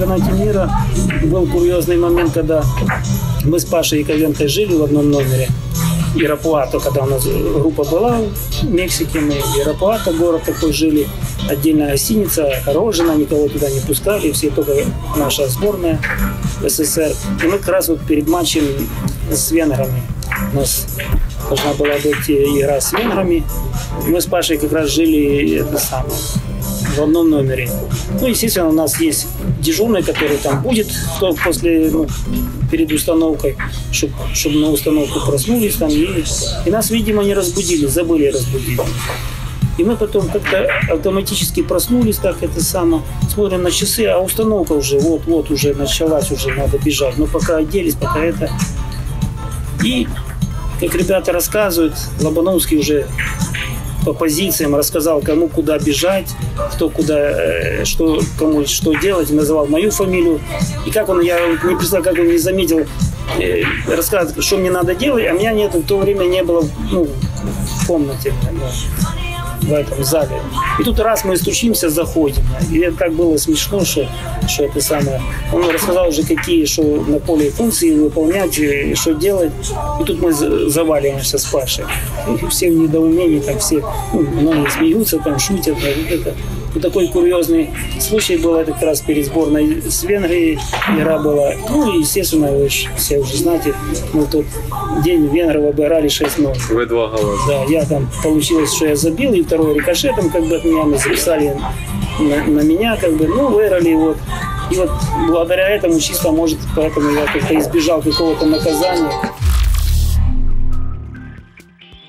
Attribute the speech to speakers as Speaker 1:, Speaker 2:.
Speaker 1: чемпионате мира. Был курьезный момент, когда мы с Пашей Яковенко жили в одном номере. Ирапуато, когда у нас группа была в Мексике, мы Ирапуато, город такой жили, отдельная гостиница, Рожина, никого туда не пускали, все только наша сборная СССР. И мы как раз вот перед матчем с венграми, у нас должна была быть игра с венграми, и мы с Пашей как раз жили это самое, в одном номере. Ну, естественно, у нас есть дежурный, который там будет, кто после, ну, перед установкой, чтобы на установку проснулись там, и, и нас, видимо, не разбудили, забыли разбудить. И мы потом как-то автоматически проснулись, так это самое, смотрим на часы, а установка уже, вот-вот уже началась, уже надо бежать. Но пока оделись, пока это. И, как ребята рассказывают, Лобановский уже по позициям рассказал, кому куда бежать, кто куда, э, что, кому что делать, называл мою фамилию. И как он, я не представляю, как он не заметил, э, рассказывает, что мне надо делать, а меня нет, в то время не было ну, в комнате. Ну, в этом зале. И тут раз мы стучимся, заходим. И это так было смешно, что, что это самое. Он рассказал уже, какие что на поле функции выполнять, и что делать. И тут мы заваливаемся с Пашей. И все в недоумении, там все, ну, смеются, там шутят. Это. Вот такой курьезный случай был, это как раз перед сборной с Венгрией игра была. Ну и, естественно, вы все уже знаете, мы тот день венгров обыграли 6-0.
Speaker 2: Вы два гола.
Speaker 1: Да, я там получилось, что я забил, и второй рикошетом как бы от меня мы записали на, на меня, как бы, ну, выиграли вот. И вот благодаря этому чисто, может, поэтому я как-то избежал какого-то наказания.